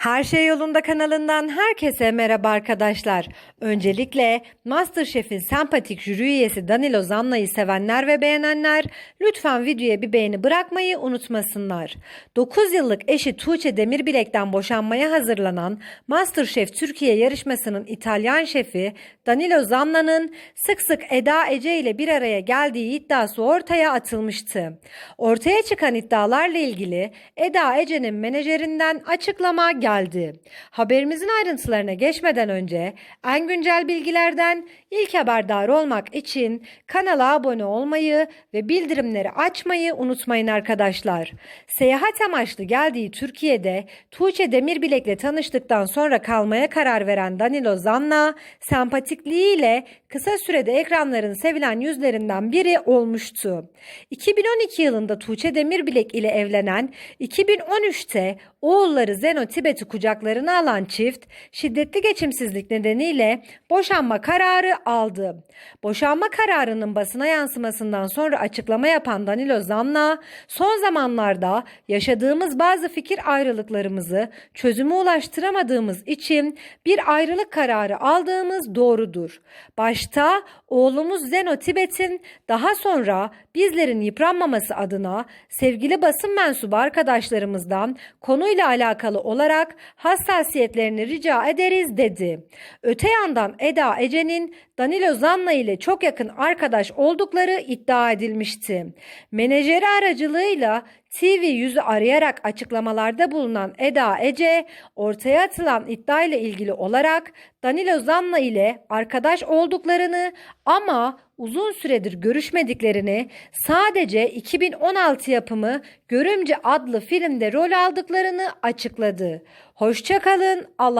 Her Şey Yolunda kanalından herkese merhaba arkadaşlar. Öncelikle Masterchef'in sempatik jüri üyesi Danilo Zanna'yı sevenler ve beğenenler lütfen videoya bir beğeni bırakmayı unutmasınlar. 9 yıllık eşi Tuğçe Demirbilek'ten boşanmaya hazırlanan Masterchef Türkiye yarışmasının İtalyan şefi Danilo Zanna'nın sık sık Eda Ece ile bir araya geldiği iddiası ortaya atılmıştı. Ortaya çıkan iddialarla ilgili Eda Ece'nin menajerinden açıklama geldi. Haberimizin ayrıntılarına geçmeden önce en güncel bilgilerden ilk haberdar olmak için kanala abone olmayı ve bildirimleri açmayı unutmayın arkadaşlar. Seyahat amaçlı geldiği Türkiye'de Tuğçe Demirbilek'le tanıştıktan sonra kalmaya karar veren Danilo Zanna sempatikliğiyle kısa sürede ekranların sevilen yüzlerinden biri olmuştu. 2012 yılında Tuğçe Demirbilek ile evlenen 2013'te oğulları Zeno Tibet'i kucaklarına alan çift şiddetli geçimsizlik nedeniyle boşanma kararı aldı. Boşanma kararının basına yansımasından sonra açıklama yapan Danilo Zanna son zamanlarda yaşadığımız bazı fikir ayrılıklarımızı çözüme ulaştıramadığımız için bir ayrılık kararı aldığımız doğrudur. Başta oğlumuz Zeno Tibet'in daha sonra bizlerin yıpranmaması adına sevgili basın mensubu arkadaşlarımızdan konuyla alakalı olarak hassasiyetlerini rica ederiz dedi. Öte yandan Eda Ece'nin Danilo Zanna ile çok yakın arkadaş oldukları iddia edilmişti. Menajeri aracılığıyla TV yüzü arayarak açıklamalarda bulunan Eda Ece ortaya atılan iddiayla ilgili olarak Danilo Zanna ile arkadaş olduklarını ama uzun süredir görüşmediklerini sadece 2016 yapımı Görümce adlı filmde rol aldıklarını açıkladı. Hoşçakalın. Allah